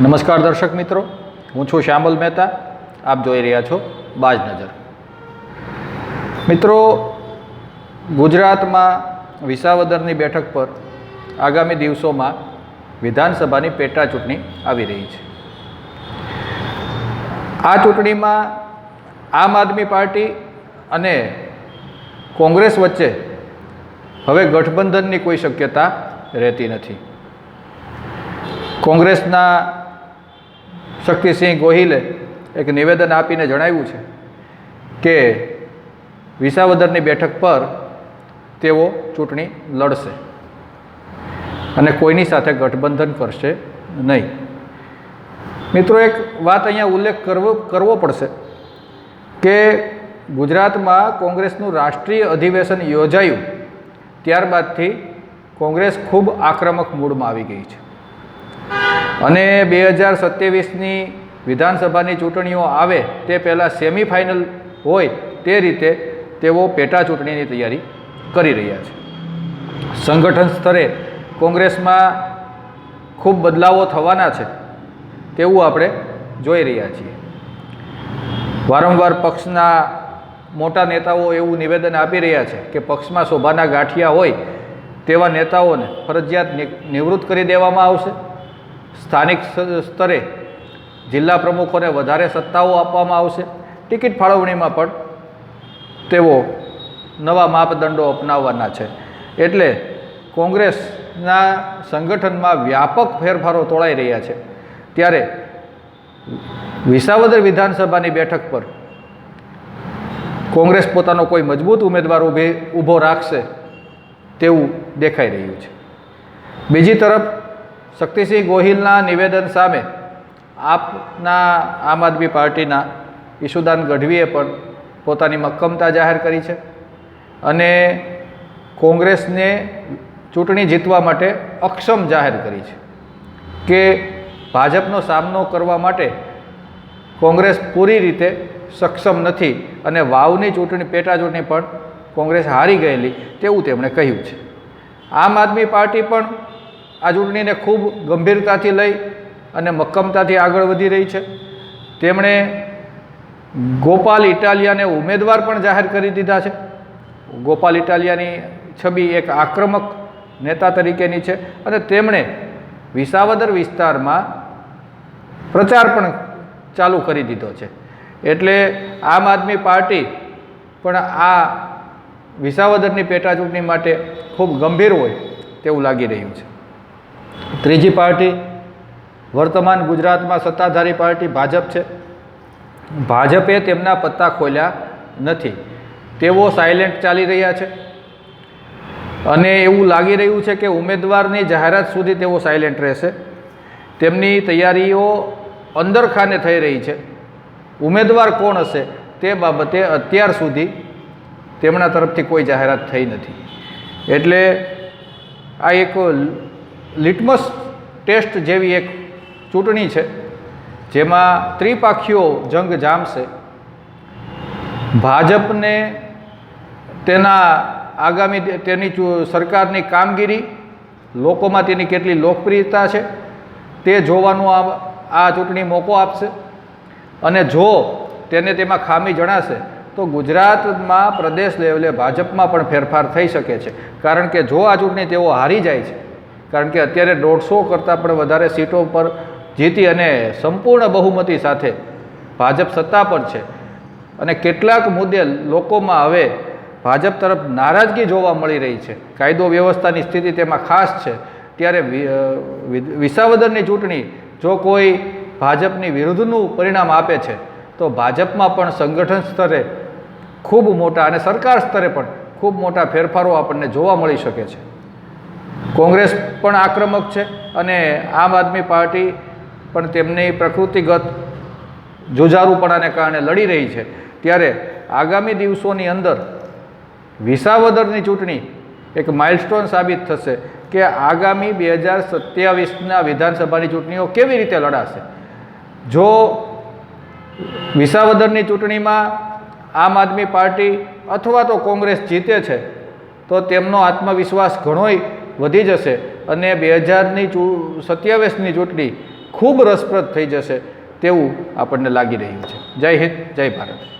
નમસ્કાર દર્શક મિત્રો, હું છું શ્યામલ મહેતા, આપ જોઈ રહ્યા છો બાજ નજર મિત્રો, ગુજરાતમાં વિસાવદરની બેઠક પર આગામી દિવસોમાં વિધાનસભાની પેટા ચૂંટણી આવી રહી છે. આ ચૂંટણીમાં આમ આદમી પાર્ટી અને કોંગ્રેસ વચ્ચે હવે ગઠબંધનની કોઈ શક્યતા રહેતી નથી. કોંગ્રેસના શક્તિસિંહ ગોહિલે એક નિવેદન આપીને જણાવ્યું છે કે વિસાવદરની બેઠક પર તેઓ ચૂંટણી લડશે અને કોઈની સાથે ગઠબંધન કરશે નહીં. મિત્રો, એક વાત અહીંયા ઉલ્લેખ કરવો કરવો પડશે કે ગુજરાતમાં કોંગ્રેસનું રાષ્ટ્રીય અધિવેશન યોજાયું ત્યારબાદથી કોંગ્રેસ ખૂબ આક્રમક મૂડમાં આવી ગઈ છે. અને બે હજાર સત્યાવીસની વિધાનસભાની ચૂંટણીઓ આવે તે પહેલાં સેમિફાઇનલ હોય તે રીતે તેઓ પેટા ચૂંટણીની તૈયારી કરી રહ્યા છે. સંગઠન સ્તરે કોંગ્રેસમાં ખૂબ બદલાવો થવાના છે તેવું આપણે જોઈ રહ્યા છીએ. વારંવાર પક્ષના મોટા નેતાઓ એવું નિવેદન આપી રહ્યા છે કે પક્ષમાં શોભાના ગાંઠિયા હોય તેવા નેતાઓને ફરજિયાત નિવૃત્ત કરી દેવામાં આવશે. સ્થાનિક સ્તરે જિલ્લા પ્રમુખોને વધારે સત્તાઓ આપવામાં આવશે. ટિકિટ ફાળવણીમાં પણ તેઓ નવા માપદંડો અપનાવવાના છે. એટલે કોંગ્રેસના સંગઠનમાં વ્યાપક ફેરફારો તોળાઈ રહ્યા છે. ત્યારે વિસાવદર વિધાનસભાની બેઠક પર કોંગ્રેસ પોતાનો કોઈ મજબૂત ઉમેદવાર ઊભે ઊભો રાખશે તેવું દેખાઈ રહ્યું છે. બીજી તરફ શક્તિસિંહ ગોહિલના નિવેદન સામે આપના આમ આદમી પાર્ટીના ઈશુદાન ગઢવીએ પણ પોતાની મક્કમતા જાહેર કરી છે અને કોંગ્રેસને ચૂંટણી જીતવા માટે અક્ષમ જાહેર કરી છે કે ભાજપનો સામનો કરવા માટે કોંગ્રેસ પૂરી રીતે સક્ષમ નથી અને વાવની ચૂંટણી પેટા ચૂંટણી પણ કોંગ્રેસ હારી ગયેલી તેવું તેમણે કહ્યું છે. આમ આદમી પાર્ટી પણ આ ચૂંટણીને ખૂબ ગંભીરતાથી લઈ અને મક્કમતાથી આગળ વધી રહી છે. તેમણે ગોપાલ ઇટાલિયાને ઉમેદવાર પણ જાહેર કરી દીધા છે. ગોપાલ ઇટાલિયાની છબી એક આક્રમક નેતા તરીકેની છે અને તેમણે વિસાવદર વિસ્તારમાં પ્રચાર પણ ચાલુ કરી દીધો છે. એટલે આમ આદમી પાર્ટી પણ આ વિસાવદરની પેટા ચૂંટણી માટે ખૂબ ગંભીર હોય તેવું લાગી રહ્યું છે. ત્રીજી પાર્ટી, વર્તમાન ગુજરાતમાં સત્તાધારી પાર્ટી ભાજપ છે. ભાજપે તેમના પત્તા ખોલ્યા નથી. તેઓ સાયલેન્ટ ચાલી રહ્યા છે. અને એવું લાગી રહ્યું છે કે ઉમેદવારની જાહેરાત સુધી તેઓ સાયલેન્ટ રહેશે. તેમની તૈયારીઓ અંદરખાને થઈ રહી છે. ઉમેદવાર કોણ હશે તે બાબતે અત્યાર સુધી તેમના તરફથી કોઈ જાહેરાત થઈ નથી. એટલે આ એક લિટમસ ટેસ્ટ જેવી એક ચૂંટણી છે, જેમાં ત્રિપાખીઓ જંગ જામશે. ભાજપને તેના આગામી તેની સરકારની કામગીરી, લોકોમાં તેની કેટલી લોકપ્રિયતા છે, તે જોવાનું આ આ ચૂંટણી મોકો આપશે. અને જો તેને તેમાં ખામી જણાશે, તો ગુજરાતમાં પ્રદેશ લેવલે ભાજપમાં પણ ફેરફાર થઈ શકે છે. કારણ કે જો આ ચૂંટણી તેઓ હારી જાય છે કારણ કે અત્યારે દોઢસો કરતાં પણ વધારે સીટો પર જીતી અને સંપૂર્ણ બહુમતી સાથે ભાજપ સત્તા પર છે. અને કેટલાક મુદ્દે લોકોમાં હવે ભાજપ તરફ નારાજગી જોવા મળી રહી છે. કાયદો વ્યવસ્થાની સ્થિતિ તેમાં ખાસ છે. ત્યારે વિસાવદરની ચૂંટણી જો કોઈ ભાજપની વિરુદ્ધનું પરિણામ આપે છે, તો ભાજપમાં પણ સંગઠન સ્તરે ખૂબ મોટા અને સરકાર સ્તરે પણ ખૂબ મોટા ફેરફારો આપણને જોવા મળી શકે છે. કોંગ્રેસ પણ આક્રમક છે અને આમ આદમી પાર્ટી પણ તેમની પ્રકૃતિગત જુજારુપણાને કારણે લડી રહી છે. ત્યારે આગામી દિવસોની અંદર વિસાવદરની ચૂંટણી એક માઇલસ્ટોન સાબિત થશે કે આગામી બે હજાર સત્યાવીસના વિધાનસભાની ચૂંટણીઓ કેવી રીતે લડાશે. જો વિસાવદરની ચૂંટણીમાં આમ આદમી પાર્ટી અથવા તો કોંગ્રેસ જીતે છે, તો તેમનો આત્મવિશ્વાસ ઘણોય વધી જશે અને બે હજારની ચૂ, સત્યાવીસની ચૂંટણી ખૂબ રસપ્રદ થઈ જશે તેવું આપણને લાગી રહ્યું છે. જય હિન્દ, જય ભારત.